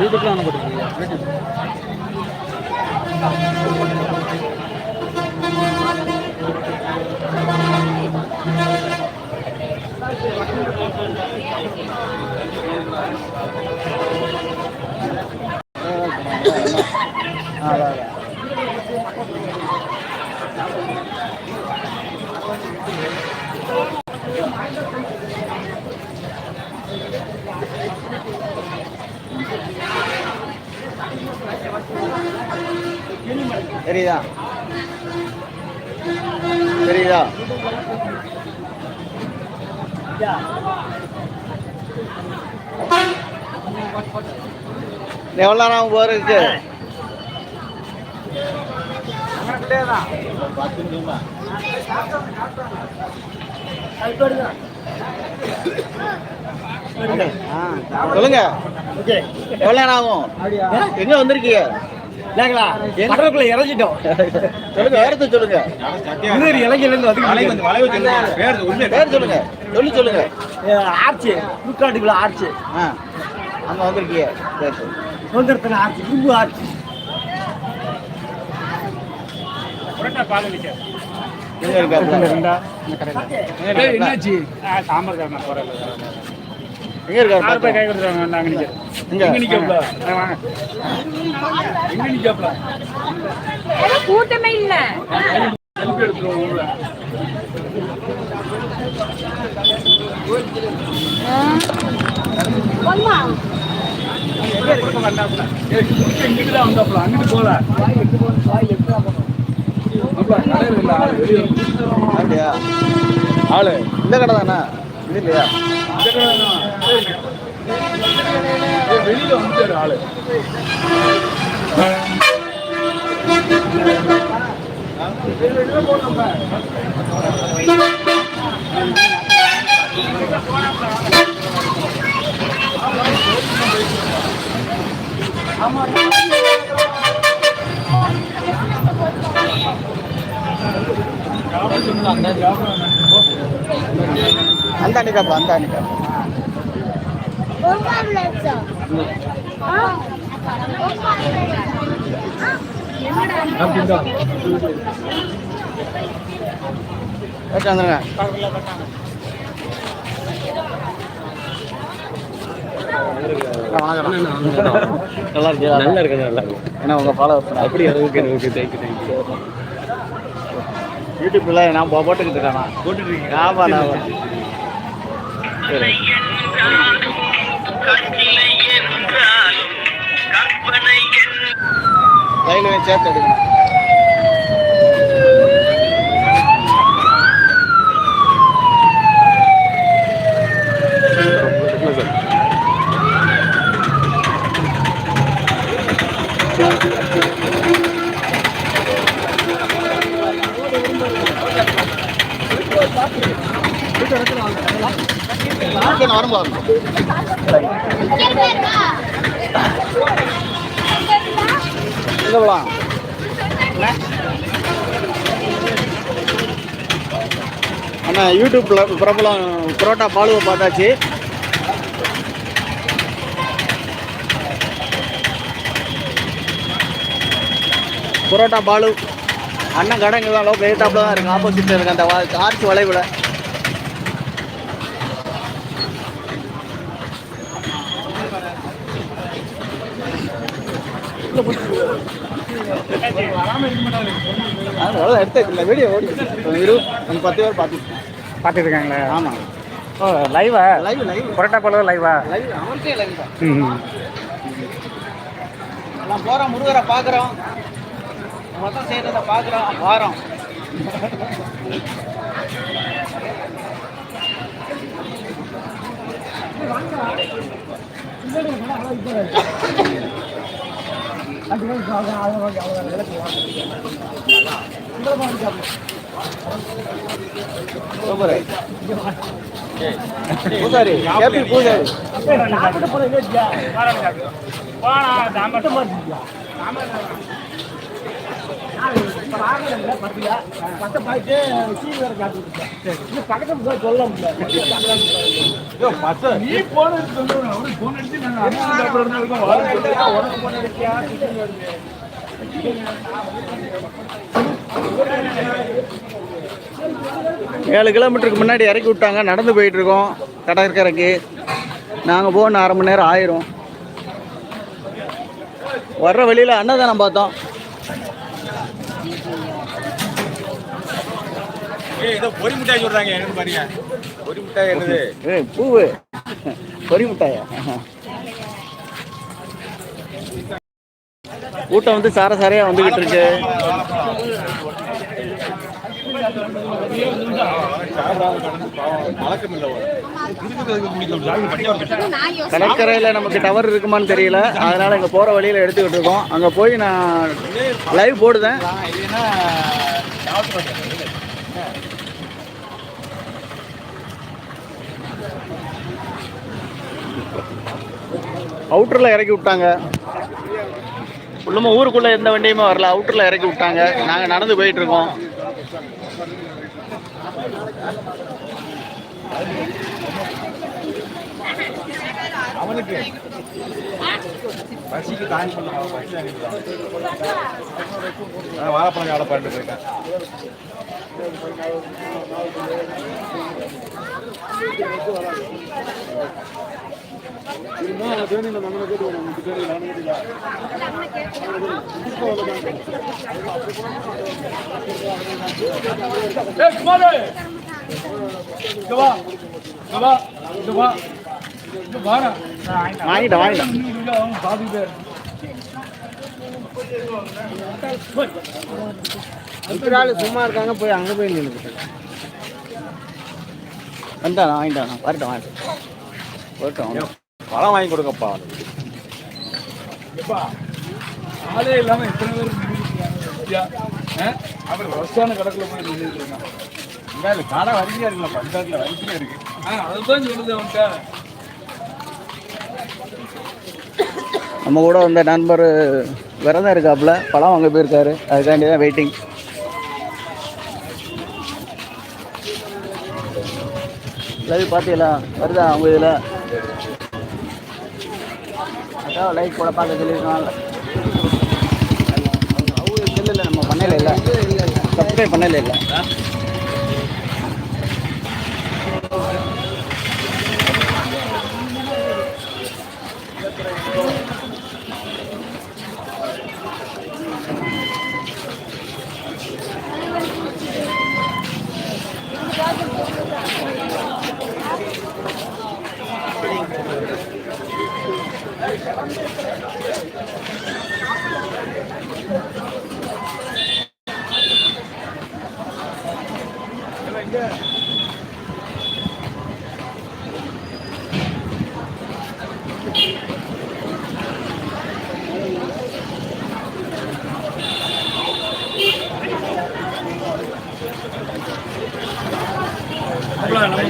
யூடியூப்ல ஒன்று போட்டுருக்கீங்க யூடியூப் ஆ அதான் தெரியுதா? தெரியுதா? எவ்வளோ நேரம் போகிறதுக்கு சொல்லுங்க. எவ்வளோ நேரம் ஆகும். எங்க வந்திருக்கீங்க? இல்லைங்களா கடலுக்குள்ள இறங்கிட்டோம். சொல்லுங்க. வேறத்தை சொல்லுங்க. இன்னொரு இலங்கையிலேருந்து வந்து பேர் சொல்லுங்க. சொல்லி சொல்லுங்க. ஆர்ச்சி. நூற்றாண்டுக்குள்ள ஆர்ச்சி. ஆ. அங்க வந்திருக்கீங்க. சுதந்திரத்தின ஆர்ச்சி. கும்பு ஆர்ச்சி? என்னாச்சு? சாம்பார் போறல எங்க இருக்காரு போய் கை? கொடுத்துருவாங்க நாங்க நிக்க. எங்க? எங்க நிக்கப்பல வாங்க. எங்க நிக்கப்பல எல்லாம் கூட்டமே இல்ல. செல்ஃபி எடுத்துருவோம் அங்கிட்டு போல. அப்படியா? ஆளு. இந்த கடை தானே இது இல்லையா? இந்த கடை தான். வெளியில வந்துட்டாரு ஆளு அந்த அன்னைக்காப்பா அந்த அன்னைக்காப்பா நல்லா இருக்கியா நல்லா இருக்கு நல்லா இருக்கு என்ன உங்க ஃபாலோ அப்படி ஓகே ஓகே தேங்க்யூ தேங்க்யூ யூடியூப்ல நான் போட்டுக்கிட்டு இருக்கேன். நான். போட்டுருக்கீங்க ஆமா நான் லைன் சேர்த்து எடுக்கணும் நான் வரும்போது எங்க போலாம் அண்ணா யூடியூப்ல பிரபலம் புரோட்டா பாலுவை பார்த்தாச்சு. புரோட்டா பாலு. அண்ணன் கடைங்க தான் லோக்கல் எதிர்த்தாப்புல தான் இருக்கு. ஆப்போசிட்ல இருக்கு அந்த வா- ஆர்ச் வளைவுல. எடுத்து வீடியோ ஓடி இரு பத்து பேர் பார்த்து. பார்த்துட்டு இருக்காங்களே ஆமாம் ஓ லைவா லைவ் லைவ் புரோட்டா போல லைவா லைவ் அவருக்கே லைவ் தான் ம் நான் போகிறோம் முருகரை பார்க்குறோம். மொத்தம் செய்கிறத பார்க்குறோம் வாரம். சூப்பர் பூசாரி கேபி பூசாரி. போனா சாம்பார் நீ போன சொல்லுங்க அவரு போன் அடிச்சு நாங்க ஏழு கிலோமீட்டருக்கு முன்னாடி இறக்கி விட்டாங்க. நடந்து போயிட்டு இருக்கோம் கடற்கரைக்கு நாங்கள் போகணும் அரை மணி நேரம் ஆயிரும். வர்ற வழியில் அன்னதானம் பார்த்தோம். பொரி மிட்டாய் சொல்றாங்க. என்னன்னு பாருங்க. பொரி மிட்டாய் என்னது? பூவு. பொரி மிட்டாயா? கூட்டம் வந்து சார சாரையாக வந்துக்கிட்டு இருக்கு. கடற்கரையில் நமக்கு டவர் இருக்குமான்னு தெரியல. அதனால் இங்கே போகிற வழியில் எடுத்துக்கிட்டு இருக்கோம். அங்கே போய் நான் லைவ் போடுதேன். அவுட்டரில் இறக்கி விட்டாங்க. உள்ளமா ஊருக்குள்ளே எந்த வண்டியுமே வரல. அவுட்டரில் இறக்கி விட்டாங்க. நாங்கள் நடந்து போயிட்டுருக்கோம். அவனுக்கு பசிக்கு தாண்டி பண்ணுவாங்க வாழைப்பழம் வேலை பண்ணிட்டு இருக்கேன் ஏய் குமாரே இங்க வா இங்க வாங்கிட்டேன் வாங்கிட்டேன் சும்மா இருக்காங்க போய் அங்கே போய் நின்றுட்டு வந்தாண்ணா வாங்கிட்டாண்ணா வரட்டும் வரட்டும். பழம் வாங்கி கொடுங்கப்பா. எப்பா ஆளே இல்லாம எத்தனை பேர் நின்னுட்டு இருக்காங்க பாத்தியா? ஆ? அப்புறம் வருஷான கணக்குல போய் நின்றுட்டு இருக்கான் இங்க இல்ல கடை வரிசையா இருக்குல்ல பஞ்சாயத்துல வரிசையா இருக்கு. ஆ, அதுதான் சொல்லுது அவன்கிட்ட. நம்ம கூட வந்த நண்பர் விரதம் இருக்காப்புல. பழம் வாங்க போயிருக்காரு. அதுக்காண்டி தான் வெயிட்டிங் லைவ் பார்த்தீங்களா வருதா அவங்க இதில்? அதான் லைக் போட பார்க்க சொல்லியிருக்கோம் இல்லை செல்லில் நம்ம பண்ணல இல்லை சப்ஸ்கிரைப் பண்ணல இல்லை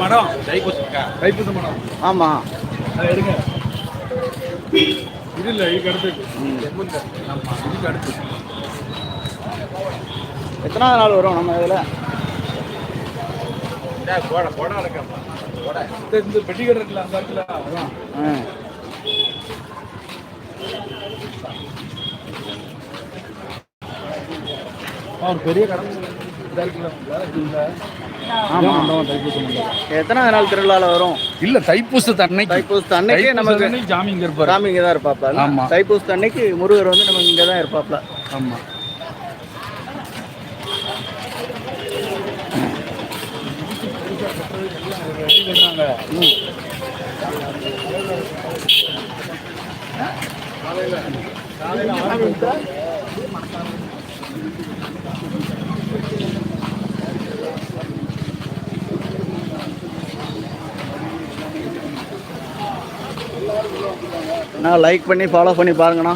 மரம் தைப்பூசக்கா தைப்பூச மரம் ஆமாம் எடுங்க. இது இல்லை இதுக்கு அடுத்து ஆமா இதுக்கு அடுத்து எத்தனாவது நாள் வரும் நம்ம இதில்? போட போட இருக்கேன்ப்பா போட. இந்த இந்த பெட்டி கடை இருக்குல்ல அந்த இடத்துல அதான் ஆ. பெரிய கடை ஆமாம் எத்தனாவது நாள் திருவிழாவில் வரும்? இல்ல தைப்பூசத்து அன்னைக்கு தைப்பூசத்து அன்னைக்கு நமக்கு ஜாமி இங்க இருப்பாரு. இங்கே தான் இருப்பாப்ல. ஆமா. தைப்பூசத்து அன்னைக்கு முருகர் வந்து நமக்கு இங்கே தான் இருப்பாப்ல. ஆமா. ரெடி பண்றாங்க நான் லைக் பண்ணி ஃபாலோ பண்ணி பாருங்கண்ணா.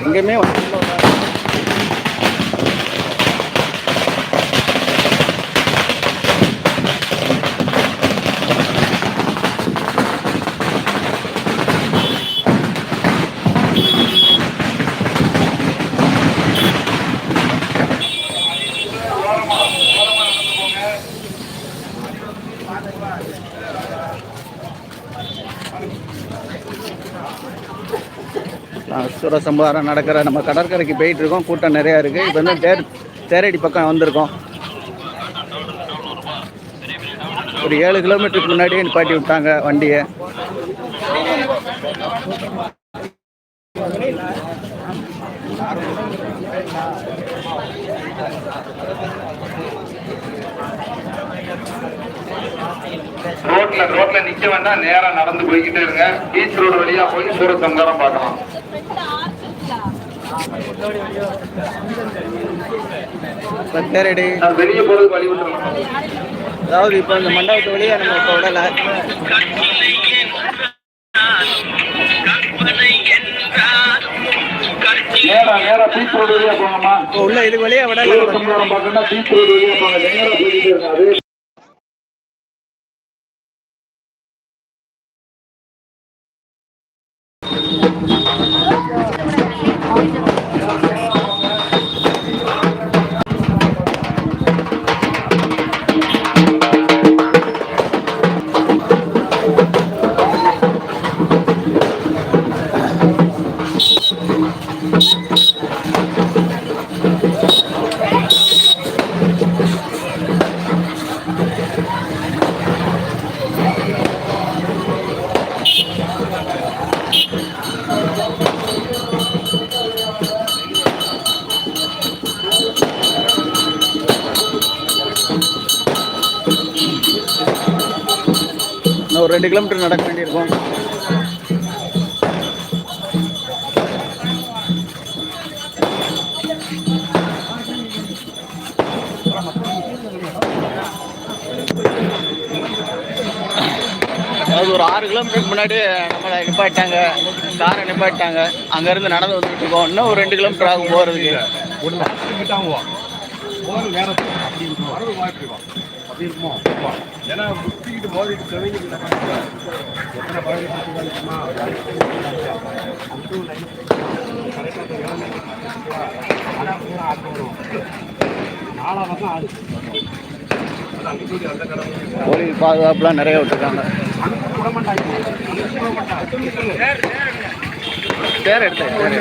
எங்கேயுமே வந்து சூரசம்பாரம் நடக்கிற நம்ம கடற்கரைக்கு போயிட்டு இருக்கோம் கூட்டம் நிறையா இருக்குது இப்போ வந்து தேர் தேரடி பக்கம் வந்திருக்கோம். ஒரு ஏழு கிலோமீட்டருக்கு முன்னாடியே நிப்பாட்டி விட்டாங்க வண்டியை. ரோட்ல ரோட்ல நிக்க வேண்டாம் நேரா நடந்து போய்கிட்டே இருங்க. பீச் ரோடு வழியா போய் சூரசங்காரம் பார்க்கலாம். இப்போ தேரடி நான் வெளியே போறதுக்கு வழி அதாவது இப்போ இந்த மண்டபத்து வழியாக நம்ம இப்போ விடலை. வழியா உள்ள இது வழியாக விடலை. பீச் ரோடு வழியா போங்க. ரெண்டு கிலோமீட்டர் நடக்க வேண்டியிருக்கும். அதாவது ஒரு ஆறு கிலோமீட்டருக்கு முன்னாடி நம்மளை நிப்பாட்டாங்க காரை நிப்பாட்டாங்க அங்கேருந்து நடந்து வந்துட்டு இருக்கோம். இன்னும் ஒரு ரெண்டு கிலோமீட்டர் ஆகும் போகிறதுக்கு ஏன்னா முட்டிக்கிட்டு மோதிட்டு செவங்கிட்டு எத்தனை போலீஸ் பாதுகாப்புலாம் நிறைய விட்டுருக்காங்க. பேர் எடுத்து பேர்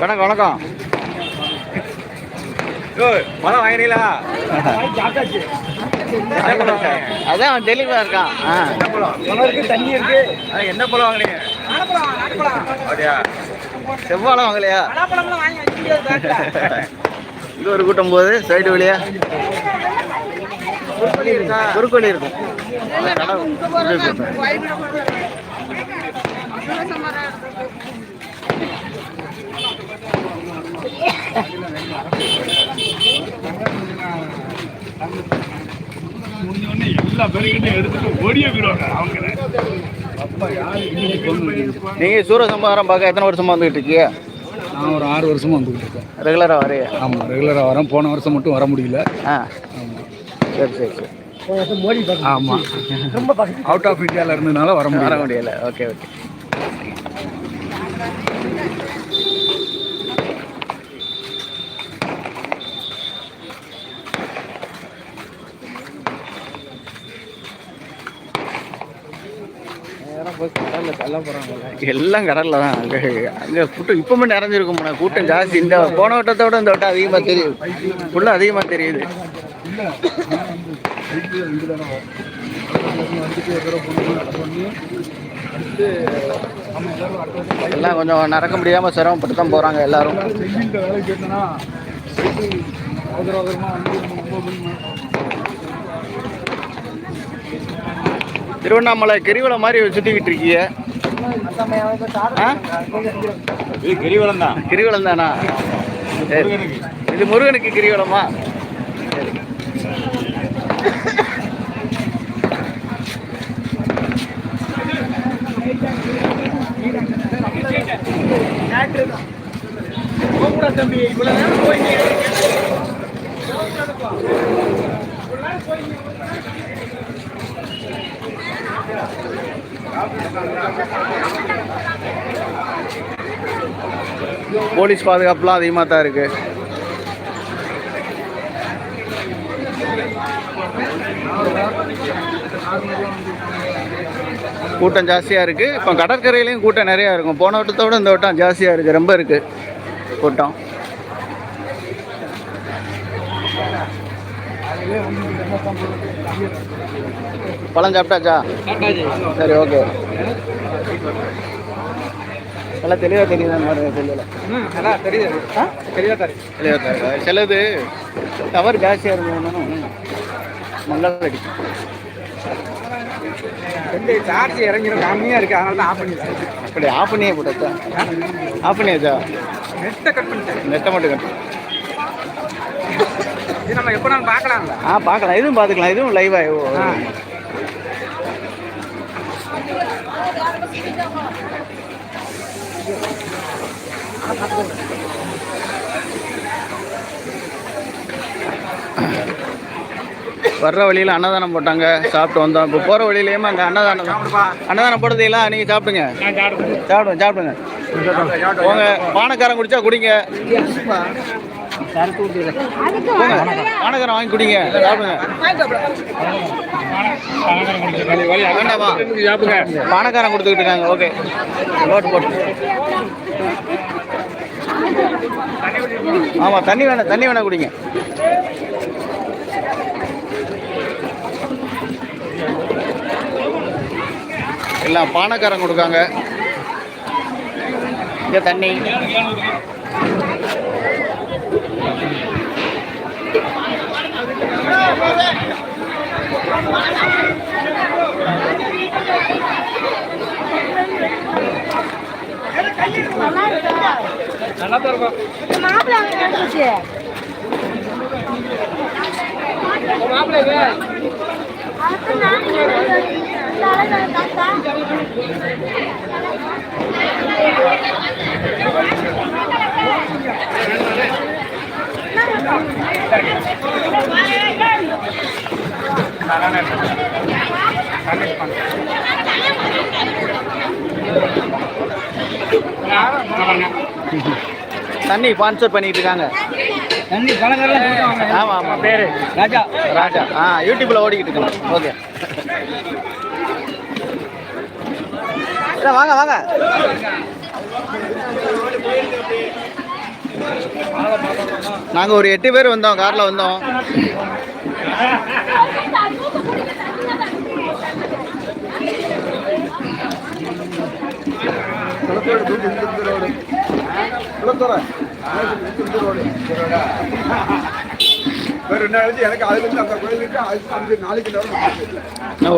வணக்கம் வணக்கம். பணம் வாங்கினீங்களா? அதான் அவன் தெளிவாக இருக்கான். ஆ. தண்ணி இருக்கு. என்ன பழம் வாங்கினீங்க? அப்படியா? செவ்வாழை வாங்கலையா? இது ஒரு கூட்டம் போகுது சைடு வழியா. குறுக்கோழி இருக்கும் அந்த கடை இது இருக்கும். முடிஞ்ச உடனே எல்லா பேருக்கிட்டையும் எடுத்துட்டு ஓடிய போயிடுவாங்க அவங்க அப்பா யாரு நீங்க சூரசம்ஹாரம் பார்க்க எத்தனை வருஷமா வந்துகிட்டு இருக்கீங்க? நான் ஒரு ஆறு வருஷமா வந்துகிட்டு இருக்கேன். ரெகுலரா வரைய ஆமாம் ரெகுலராக வரேன் போன வருஷம் மட்டும் வர முடியல. ஆ. சரி சரி சரி. ஆமாம் அவுட் ஆஃப் இந்தியாவில் இருந்ததுனால வர வர முடியல. முடியல ஓகே ஓகே எல்லாம் கடல்ல தான். அங்க அங்க கூட்டம் இப்பவுமே நிறைஞ்சிருக்கும் கூட்டம் ஜாஸ்தி. இந்த போன வட்டத்தோட இந்த வட்டம் அதிகமா தெரியுது. ஃபுல்லா அதிகமா தெரியுது. வந்துட்டு எல்லாம் கொஞ்சம் நடக்க முடியாம சிரமப்பட்டு தான் போறாங்க எல்லாரும். திருவண்ணாமலை கிரிவலம் மாதிரி சுத்திக்கிட்டு இருக்கீங்க. கிரிவலம் தான் கிரிவலம் தானா இது முருகனுக்கு கிரிவலமா? போலீஸ் பாதுகாப்புலாம் அதிகமாக தான் இருக்கு. கூட்டம் ஜாஸ்தியாக இருக்குது இப்போ கடற்கரையிலையும் கூட்டம் நிறையா இருக்கும். போன வட்டத்தோடு இந்த வட்டம் ஜாஸ்தியாக இருக்குது ரொம்ப இருக்குது கூட்டம். பழம் சாப்பிட்டாச்சா? சரி ஓகே நல்லா தெளிவாக தெரியுது மாதிரி தெரியல ஆ? தெளிவாக தெரியுது சிலது டவர் ஜாஸ்தியாக இருந்ததுனாலும் மங்கள் அடிக்கும். சார்ஜ் இறங்கிடும் கம்மியா இருக்கு. அதனால தான் ஆஃப் பண்ணிடுறேன் அப்படி ஆஃப் பண்ணியே போட்டாச்சா? ஆஃப் பண்ணியாச்சா? நெட்டை கட் பண்ணிட்டேன். நெட்டை மட்டும் கட்டு இது நம்ம எப்போ நான் பார்க்கலாம்ல. ஆ பார்க்கலாம். இதுவும் பார்த்துக்கலாம். இதுவும் லைவாக. வர்ற வழியில் அன்னதானம் போட்டாங்க. சாப்பிட்டு வந்தோம். இப்போ போகிற வழியிலேயுமே அங்கே அன்னதானம் அன்னதானம் போடுறதையெல்லாம் நீங்கள் சாப்பிடுங்க. சாப்பிடுங்க. சாப்பிடுங்க போங்க. பானக்காரன் குடிச்சா குடிங்க. போங்க பானக்காரன் வாங்கி குடிங்க. சாப்பிடுங்க வேண்டாமா பானக்காரன் கொடுத்துக்கிட்டு இருக்காங்க. ஓகே. நோட்டு போட்டு. ஆமாம் தண்ணி வேணாம் தண்ணி வேணாம் குடிங்க. எல்லாம் பானக்காரன் கொடுக்காங்க. இங்கே தண்ணி. மாப்பிள்ளை தண்ணி ஸ்பான்சர் பண்ணிட்டு இருக்காங்க. தண்ணி பழங்கள்லாம் ஆமாம் ஆமாம் பேரு ராஜா. ராஜா. ஆ யூடியூப்ல ஓடிக்கிட்டு இருக்கோம். ஓகே. வாங்க வாங்க. நாங்கள் ஒரு எட்டு பேர் வந்தோம் காரில் வந்தோம்.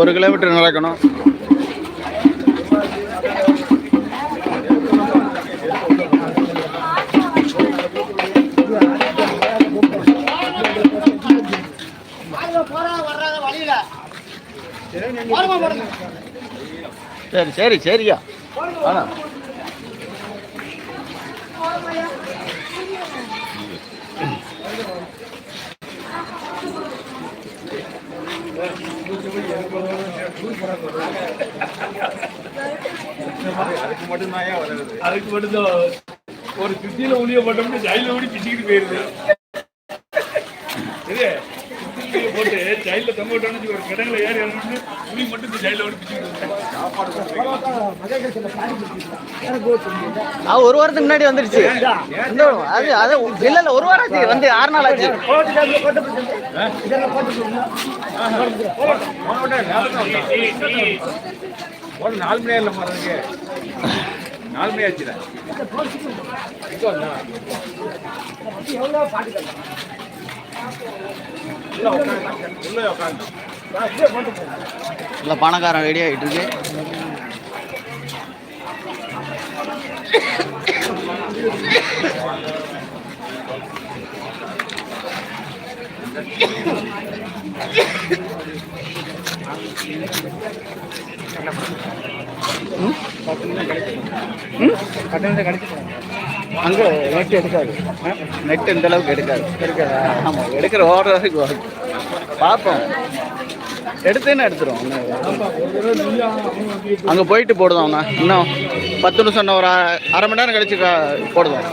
ஒரு கிலோமீட்டர் நடக்கணும். சரி சரி சரியா. ஆனா. அதுக்கு மட்டும்தான். ஒரு சுத்தியில உளிய போட்டோம்னு ஜெயில ஓடி பிச்சுக்கிட்டு போயிருது இது சுத்தியில போட்டு ஜெயில ஒரு கிடங்குல ஏறி இறங்கணும்னு புளி மட்டும் இந்த ஜெயில ஓடி பிச்சுக்கிட்டு அது ஒரு வாரத்துக்கு முன்னாடி வந்துருச்சு இந்த அது அது இல்ல இல்ல ஒரு வாரம் ஆச்சு வந்து ஆறு நாள் ஆச்சு ஒரு நாலு மணி நேரம் போறதுக்கு நாலு மணி ஆச்சுடா உட்காந்து இல்லை பணக்காரன் ரெடி ஆகிட்டு இருக்கு. அங்கே நெட் எடுக்காது. நெட் இந்த அளவுக்கு எடுக்காது. எடுக்காதா? ஆமாம் எடுக்கிற ஓடுற வரைக்கும் வரும். பார்ப்போம். எடுத்தேன்னு எடுத்துரும் அங்கே போயிட்டு போடுதோம்ண்ணா இன்னும் பத்து நிமிஷம் இன்னும் ஒரு அரை மணி நேரம் கழிச்சு போடுதோம்.